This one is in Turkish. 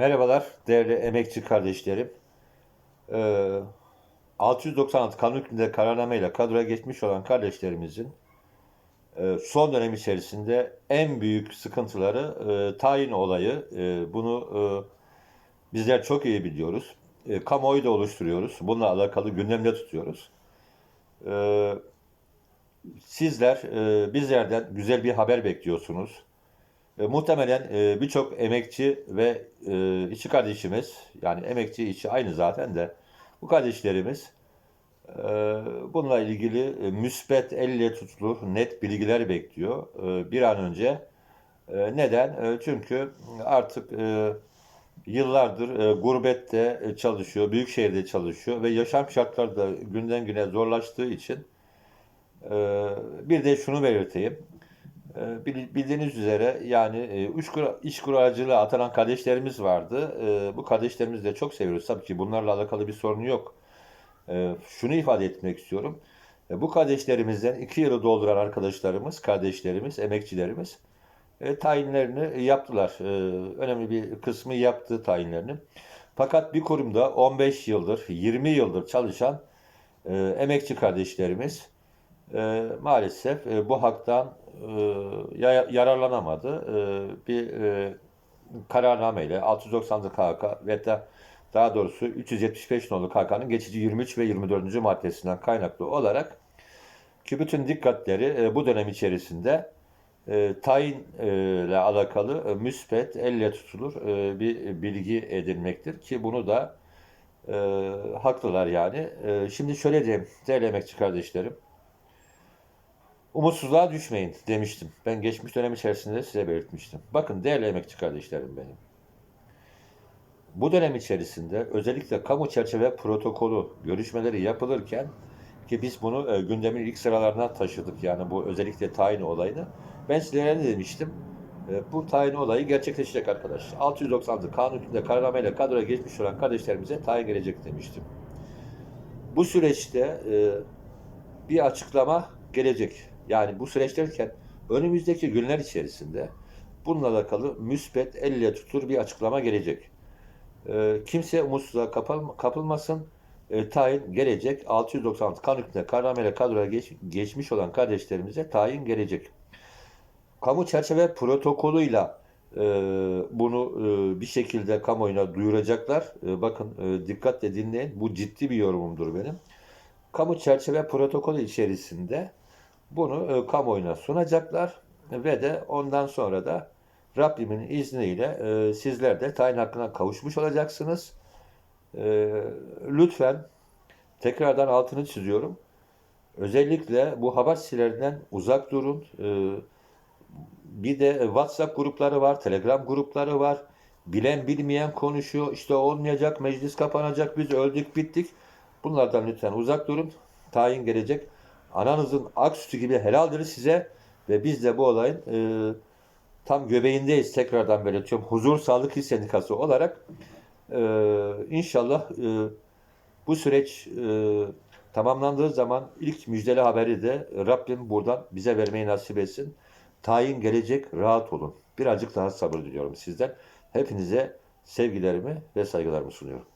Merhabalar değerli emekçi kardeşlerim. Ee, 696 kanun hükmünde kararnameyle kadroya geçmiş olan kardeşlerimizin e, son dönem içerisinde en büyük sıkıntıları e, tayin olayı. E, bunu e, bizler çok iyi biliyoruz. E, kamuoyu da oluşturuyoruz. Bununla alakalı gündemde tutuyoruz. E, sizler e, bizlerden güzel bir haber bekliyorsunuz. E, muhtemelen e, birçok emekçi ve e, işçi kardeşimiz, yani emekçi işçi aynı zaten de bu kardeşlerimiz e, bununla ilgili e, müspet, elle tutulur, net bilgiler bekliyor e, bir an önce. E, neden? E, çünkü artık e, yıllardır e, gurbette e, çalışıyor, büyük şehirde çalışıyor ve yaşam şartları da günden güne zorlaştığı için e, bir de şunu belirteyim. Ee, bil- Bildiğiniz üzere yani e, iş kura- iş kurarcılığa atanan kardeşlerimiz vardı. Ee, Bu kardeşlerimizi de çok seviyoruz. Tabii ki bunlarla alakalı bir sorun yok. Ee, Şunu ifade etmek istiyorum. Bu kardeşlerimizden iki yılı dolduran arkadaşlarımız, kardeşlerimiz, emekçilerimiz e, tayinlerini yaptılar. Önemli bir kısmı yaptı tayinlerini. Fakat bir kurumda 15 yıldır, 20 yıldır çalışan e, emekçi kardeşlerimiz maalesef bu haktan e, ya- yararlanamadı. E, bir e, kararnameyle 690 KK ve da daha doğrusu 375 nolu KK'nın geçici 23 ve 24. maddesinden kaynaklı olarak ki bütün dikkatleri e, bu dönem içerisinde e, tayin e, ile alakalı e, müspet, elle tutulur e, bir bilgi edinmektir ki bunu da e, haklılar yani. E, şimdi şöyle diyeyim değerli emekçi kardeşlerim. Umutsuzluğa düşmeyin demiştim. Ben geçmiş dönem içerisinde size belirtmiştim. Bakın değerli emekçi kardeşlerim benim. Bu dönem içerisinde özellikle kamu çerçeve protokolü görüşmeleri yapılırken ki biz bunu e, gündemin ilk sıralarına taşıdık yani bu özellikle tayin olayını. Ben sizlere ne demiştim? E, bu tayin olayı gerçekleşecek arkadaş. 696 kanun hükmünde kararnameyle kadroya geçmiş olan kardeşlerimize tayin gelecek demiştim. Bu süreçte e, bir açıklama gelecek. Yani bu süreç derken önümüzdeki günler içerisinde bununla alakalı müspet elle tutur bir açıklama gelecek. Ee, kimse umutsuzluğa kapıl- kapılmasın. Ee, tayin gelecek. 696 kanun hükmünde kararnameyle kadroya geç- geçmiş olan kardeşlerimize tayin gelecek. Kamu çerçeve protokolüyle e, bunu e, bir şekilde kamuoyuna duyuracaklar. E, bakın e, dikkatle dinleyin. Bu ciddi bir yorumumdur benim kamu çerçeve protokolü içerisinde bunu e, kamuoyuna sunacaklar ve de ondan sonra da Rabbimin izniyle e, sizler de tayin hakkına kavuşmuş olacaksınız. E, lütfen tekrardan altını çiziyorum. Özellikle bu haber sitelerinden uzak durun. E, bir de WhatsApp grupları var, Telegram grupları var. Bilen bilmeyen konuşuyor. İşte olmayacak, meclis kapanacak, biz öldük bittik. Bunlardan lütfen uzak durun. Tayin gelecek. Ananızın ak sütü gibi helaldir size ve biz de bu olayın e, tam göbeğindeyiz. Tekrardan belirtiyorum. Huzur Sağlık İş Sendikası olarak e, inşallah e, bu süreç e, tamamlandığı zaman ilk müjdeli haberi de Rabbim buradan bize vermeyi nasip etsin. Tayin gelecek, rahat olun. Birazcık daha sabır diliyorum sizden. Hepinize sevgilerimi ve saygılarımı sunuyorum.